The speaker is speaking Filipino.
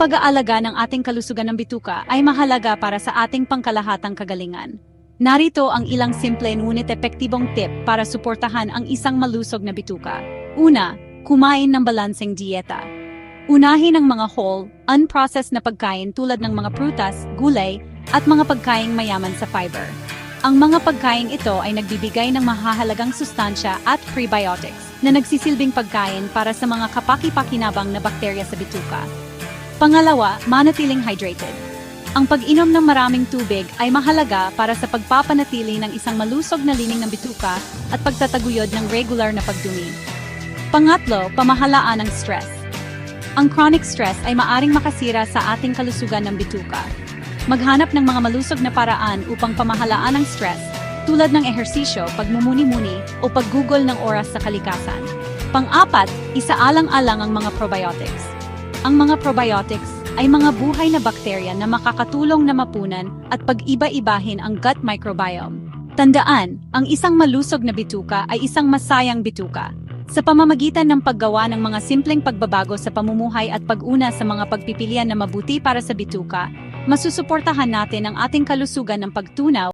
pag-aalaga ng ating kalusugan ng bituka ay mahalaga para sa ating pangkalahatang kagalingan. Narito ang ilang simple ngunit epektibong tip para suportahan ang isang malusog na bituka. Una, kumain ng balanseng dieta. Unahin ang mga whole, unprocessed na pagkain tulad ng mga prutas, gulay, at mga pagkaing mayaman sa fiber. Ang mga pagkain ito ay nagbibigay ng mahahalagang sustansya at prebiotics na nagsisilbing pagkain para sa mga kapaki-pakinabang na bakterya sa bituka. Pangalawa, manatiling hydrated. Ang pag-inom ng maraming tubig ay mahalaga para sa pagpapanatili ng isang malusog na lining ng bituka at pagtataguyod ng regular na pagdumi. Pangatlo, pamahalaan ng stress. Ang chronic stress ay maaring makasira sa ating kalusugan ng bituka. Maghanap ng mga malusog na paraan upang pamahalaan ang stress, tulad ng ehersisyo, pagmumuni-muni, o paggugol ng oras sa kalikasan. Pang-apat, isaalang-alang ang mga probiotics. Ang mga probiotics ay mga buhay na bakterya na makakatulong na mapunan at pag-iba-ibahin ang gut microbiome. Tandaan, ang isang malusog na bituka ay isang masayang bituka. Sa pamamagitan ng paggawa ng mga simpleng pagbabago sa pamumuhay at pag-una sa mga pagpipilian na mabuti para sa bituka, masusuportahan natin ang ating kalusugan ng pagtunaw